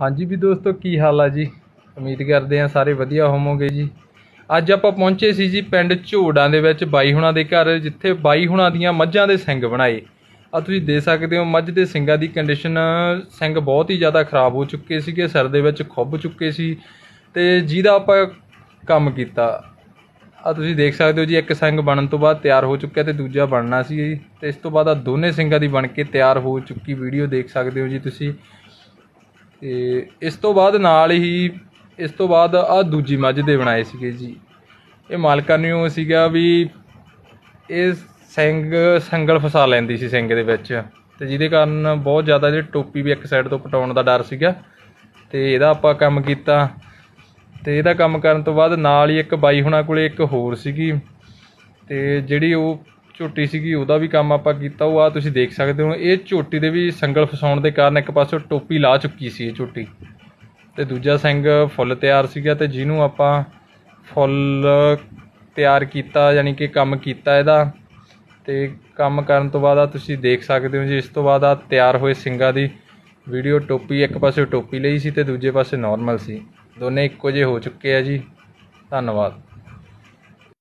ਹਾਂਜੀ ਵੀ ਦੋਸਤੋ, ਕੀ ਹਾਲ ਆ ਜੀ? ਉਮੀਦ ਕਰਦੇ ਆ ਸਾਰੇ ਵਧੀਆ ਹੋਵੋਗੇ ਜੀ। ਅੱਜ ਆਪਾਂ ਪਹੁੰਚੇ ਸੀ ਜੀ ਪਿੰਡ ਝੋੜਾਂ ਦੇ ਵਿੱਚ ਬਾਈ ਹੁਣਾਂ ਦੇ ਘਰ, ਜਿੱਥੇ ਬਾਈ ਹੁਣਾਂ ਦੀਆਂ ਮੱਝਾਂ ਦੇ ਸਿੰਘ ਬਣਾਏ। ਆ ਤੁਸੀਂ ਦੇ ਸਕਦੇ ਹੋ, ਮੱਝ ਦੇ ਸਿੰਘਾਂ ਦੀ ਕੰਡੀਸ਼ਨ ਸਿੰਘ ਬਹੁਤ ਹੀ ਜ਼ਿਆਦਾ ਖਰਾਬ ਹੋ ਚੁੱਕੇ ਸੀਗੇ, ਸਿਰ ਦੇ ਵਿੱਚ ਖੁੱਭ ਚੁੱਕੇ ਸੀ ਤੇ ਜਿਹਦਾ ਆਪਾਂ ਕੰਮ ਕੀਤਾ। ਆ ਤੁਸੀਂ ਦੇਖ ਸਕਦੇ ਹੋ ਜੀ, ਇੱਕ ਸਿੰਘ ਬਣਨ ਤੋਂ ਬਾਅਦ ਤਿਆਰ ਹੋ ਚੁੱਕਿਆ ਤੇ ਦੂਜਾ ਬਣਨਾ ਸੀ ਜੀ। ਤੇ ਇਸ ਤੋਂ ਬਾਅਦ ਆ ਦੋਨੇ ਸਿੰਘਾਂ ਦੀ ਬਣ ਕੇ ਤਿਆਰ ਹੋ ਚੁੱਕੀ ਵੀਡੀਓ ਦੇਖ ਸਕਦੇ ਹੋ ਜੀ ਤੁਸੀਂ। ਤੇ ਇਸ ਤੋਂ ਬਾਅਦ ਨਾਲ ਹੀ, ਇਸ ਤੋਂ ਬਾਅਦ ਆ ਦੂਜੀ ਮੱਝ ਦੇ ਬਣਾਏ ਸੀਗੇ ਜੀ। ਇਹ ਮਾਲਕਾਂ ਨੂੰ ਸੀਗਾ ਵੀ ਇਹ ਸਿੰਘ ਸੰਗਲ ਫਸਾ ਲੈਂਦੀ ਸੀ ਸਿੰਘ ਦੇ ਵਿੱਚ। ਤੇ ਜਿਹਦੇ ਕਾਰਨ ਬਹੁਤ ਜ਼ਿਆਦਾ ਇਹਦੇ ਟੋਪੀ ਵੀ ਇੱਕ ਸਾਈਡ ਤੋਂ ਪਟਾਉਣ ਦਾ ਡਰ ਸੀਗਾ। ਤੇ ਇਹਦਾ ਆਪਾਂ ਕੰਮ ਕੀਤਾ। ਤੇ ਇਹਦਾ ਕੰਮ ਕਰਨ ਤੋਂ ਬਾਅਦ ਨਾਲ ਹੀ ਇੱਕ ਬਾਈ ਹੁਣਾਂ ਕੋਲੇ ਇੱਕ ਹੋਰ ਸੀਗੀ। ਤੇ ਜਿਹੜੀ ਉਹ ਝੋਟੀ ਸੀਗੀ, ਉਹਦਾ ਵੀ ਕੰਮ ਆਪਾਂ ਕੀਤਾ, ਉਹ ਆ ਤੁਸੀਂ ਦੇਖ ਸਕਦੇ ਹੋ। ਇਹ ਝੋਟੀ ਦੇ ਵੀ ਸੰਗਲ ਫਸਾਉਣ ਦੇ ਕਾਰਨ ਇੱਕ ਪਾਸੇ ਟੋਪੀ ਲਾ ਚੁੱਕੀ ਸੀ ਇਹ ਝੋਟੀ। ਤੇ ਦੂਜਾ ਸਿੰਘ ਫੁੱਲ ਤਿਆਰ ਸੀਗਾ ਤੇ ਜਿਹਨੂੰ ਆਪਾਂ ਫੁੱਲ ਤਿਆਰ ਕੀਤਾ, ਯਾਨੀ ਕਿ ਕੰਮ ਕੀਤਾ ਇਹਦਾ। ਤੇ ਕੰਮ ਕਰਨ ਤੋਂ ਬਾਅਦ ਆ ਤੁਸੀਂ ਦੇਖ ਸਕਦੇ ਹੋ ਜੀ, ਇਸ ਤੋਂ ਬਾਅਦ ਆ ਤਿਆਰ ਹੋਏ ਸਿੰਘਾਂ ਦੀ ਵੀਡੀਓ, ਟੋਪੀ, ਇੱਕ ਪਾਸੇ ਟੋਪੀ ਲਈ ਸੀ ਤੇ ਦੂਜੇ ਪਾਸੇ ਨਾਰਮਲ ਸੀ। ਦੋਨੇ ਇੱਕੋ ਜਿਹੇ ਹੋ ਚੁੱਕੇ ਆ ਜੀ। ਧੰਨਵਾਦ।